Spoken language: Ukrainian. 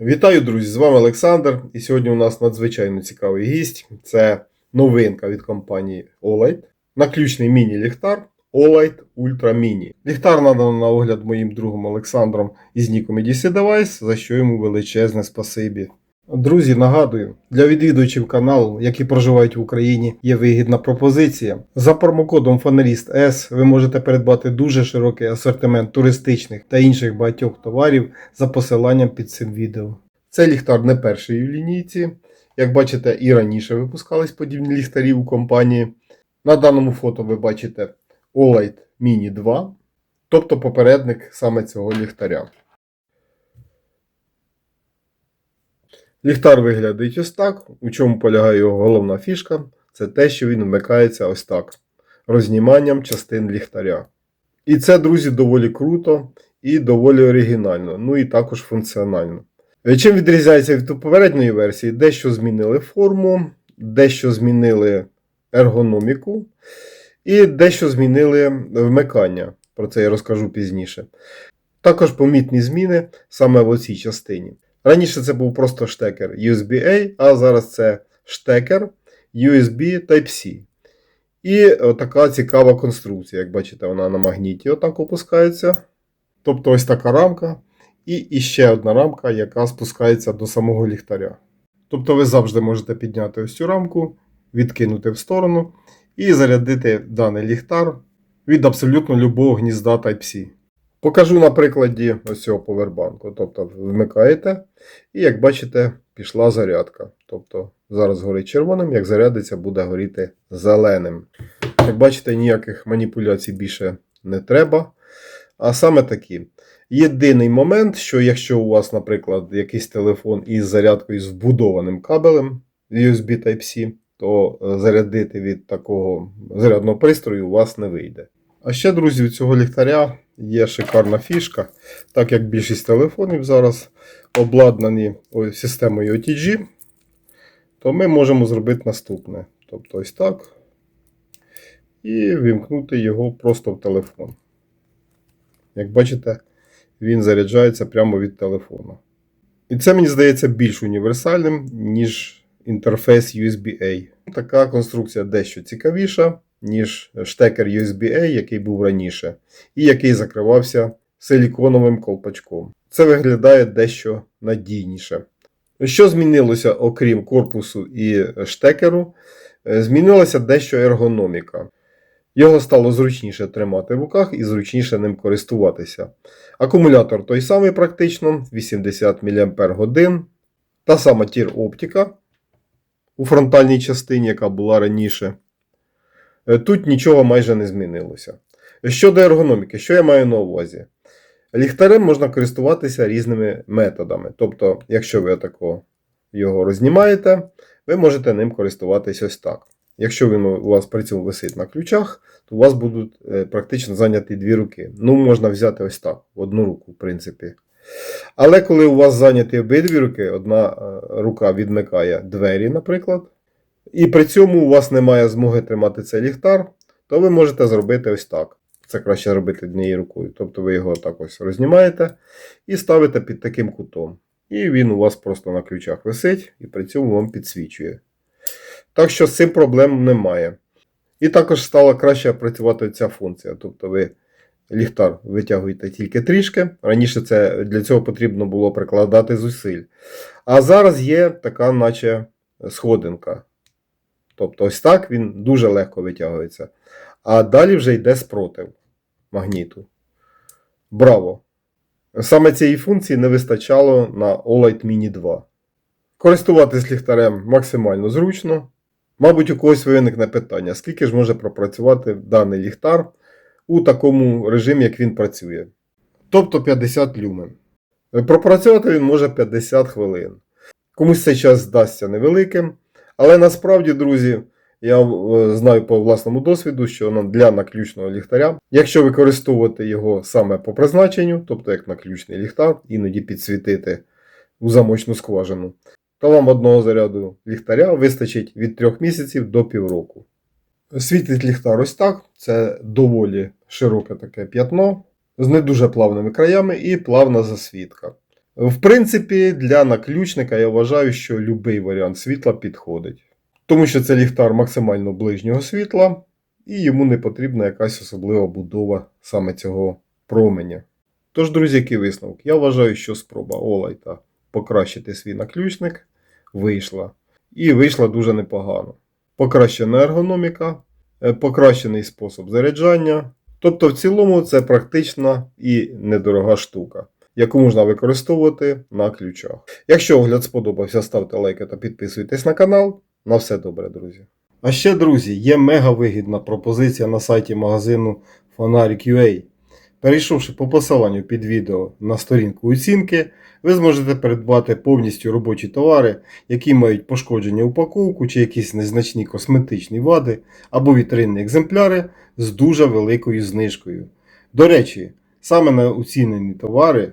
Вітаю, друзі! З вами Олександр. І сьогодні у нас надзвичайно цікавий гість. Це новинка від компанії Olight. Наключний міні-ліхтар Olight Ultra Mini. Ліхтар надано на огляд моїм другом Олександром із ніком EDC Device, за що йому величезне спасибі. Друзі, нагадую, для відвідувачів каналу, які проживають в Україні, є вигідна пропозиція. За промокодом Фаналіст S ви можете придбати дуже широкий асортимент туристичних та інших багатьох товарів за посиланням під цим відео. Це ліхтар не перший у лінійці. Як бачите, і раніше випускались подібні ліхтарі у компанії. На даному фото ви бачите Olight Mini 2, тобто попередник саме цього ліхтаря. Ліхтар виглядить ось так. У чому полягає його головна фішка? Це те, що він вмикається ось так. Розніманням частин ліхтаря. І це, друзі, доволі круто і доволі оригінально, ну і також функціонально. Е, Чим відрізняється від попередньої версії? Дещо змінили форму, дещо змінили ергономіку і дещо змінили вмикання. Про це я розкажу пізніше. Також помітні зміни саме в оцій частині. Раніше це був просто штекер USB-A, а зараз це штекер USB Type-C. І така цікава конструкція. Як бачите, вона на магніті отак опускається. Тобто ось така рамка. І іще одна рамка, яка спускається до самого ліхтаря. Тобто ви завжди можете підняти ось цю рамку, відкинути в сторону і зарядити даний ліхтар від абсолютно любого гнізда Type-C. Покажу на прикладі ось цього повербанку. Тобто вмикаєте, і як бачите, пішла зарядка. Тобто зараз горить червоним, як зарядиться, буде горіти зеленим. Як бачите, ніяких маніпуляцій більше не треба. А саме такі. Єдиний момент, що якщо у вас, наприклад, якийсь телефон із зарядкою з вбудованим кабелем USB Type-C, то зарядити від такого зарядного пристрою у вас не вийде. А ще, друзі, у цього ліхтаря є шикарна фішка, так як більшість телефонів зараз обладнані системою OTG, то ми можемо зробити наступне. Тобто ось так. І вімкнути його просто в телефон. Як бачите, він заряджається прямо від телефона. І це, мені здається, більш універсальним, ніж інтерфейс USB-A. Така конструкція дещо цікавіша, ніж штекер USB-A, який був раніше, і який закривався силіконовим колпачком. Це виглядає дещо надійніше. Що змінилося, окрім корпусу і штекеру? Змінилася дещо ергономіка. Його стало зручніше тримати в руках і зручніше ним користуватися. Акумулятор той самий практично 80 мАч. Та сама тір оптика у фронтальній частині, яка була раніше. Тут нічого майже не змінилося. Щодо ергономіки, що я маю на увазі? Ліхтарем можна користуватися різними методами. Тобто, якщо ви тако його рознімаєте, ви можете ним користуватись ось так. Якщо він у вас при цьому висить на ключах, то у вас будуть практично зайняті дві руки. Ну, можна взяти ось так, одну руку, в принципі. Але коли у вас зайняті обидві руки, одна рука відмикає двері, наприклад, і при цьому у вас немає змоги тримати цей ліхтар, то ви можете зробити ось так. Це краще робити однією рукою. Тобто ви його так ось рознімаєте і ставите під таким кутом. І він у вас просто на ключах висить і при цьому вам підсвічує. Так що з цим проблем немає. І також стала краще працювати ця функція. Тобто ви ліхтар витягуєте тільки трішки. Раніше це для цього потрібно було прикладати зусиль. А зараз є така, наче сходинка. Тобто, ось так він дуже легко витягується. А далі вже йде спротив магніту. Браво! Саме цієї функції не вистачало на Olight Mini 2. Користуватись ліхтарем максимально зручно. Мабуть, у когось виникне питання, скільки ж може пропрацювати даний ліхтар у такому режимі, як він працює. Тобто 50 люмен. Пропрацювати він може 50 хвилин. Комусь цей час здасться невеликим. Але насправді, друзі, я знаю по власному досвіду, що для наключного ліхтаря, якщо використовувати його саме по призначенню, тобто як наключний ліхтар, іноді підсвітити у замочну скважину, то вам одного заряду ліхтаря вистачить від 3 місяців до півроку. Світить ліхтар ось так, це доволі широке таке п'ятно з не дуже плавними краями і плавна засвітка. В принципі, для наключника я вважаю, що будь-який варіант світла підходить. Тому що це ліхтар максимально ближнього світла, і йому не потрібна якась особлива будова саме цього променя. Тож, друзі, який висновок? Я вважаю, що спроба Олайта покращити свій наключник вийшла. І вийшла дуже непогано. Покращена ергономіка, е, покращений спосіб заряджання. Тобто, в цілому, це практична і недорога штука, яку можна використовувати на ключах. Якщо огляд сподобався, ставте лайки та підписуйтесь на канал. На все добре, друзі. А ще, друзі, є мега вигідна пропозиція на сайті магазину Фонарик.ua. Перейшовши по посиланню під відео на сторінку оцінки, ви зможете придбати повністю робочі товари, які мають пошкодження упаковку чи якісь незначні косметичні вади або вітринні екземпляри з дуже великою знижкою. До речі, саме на оцінені товари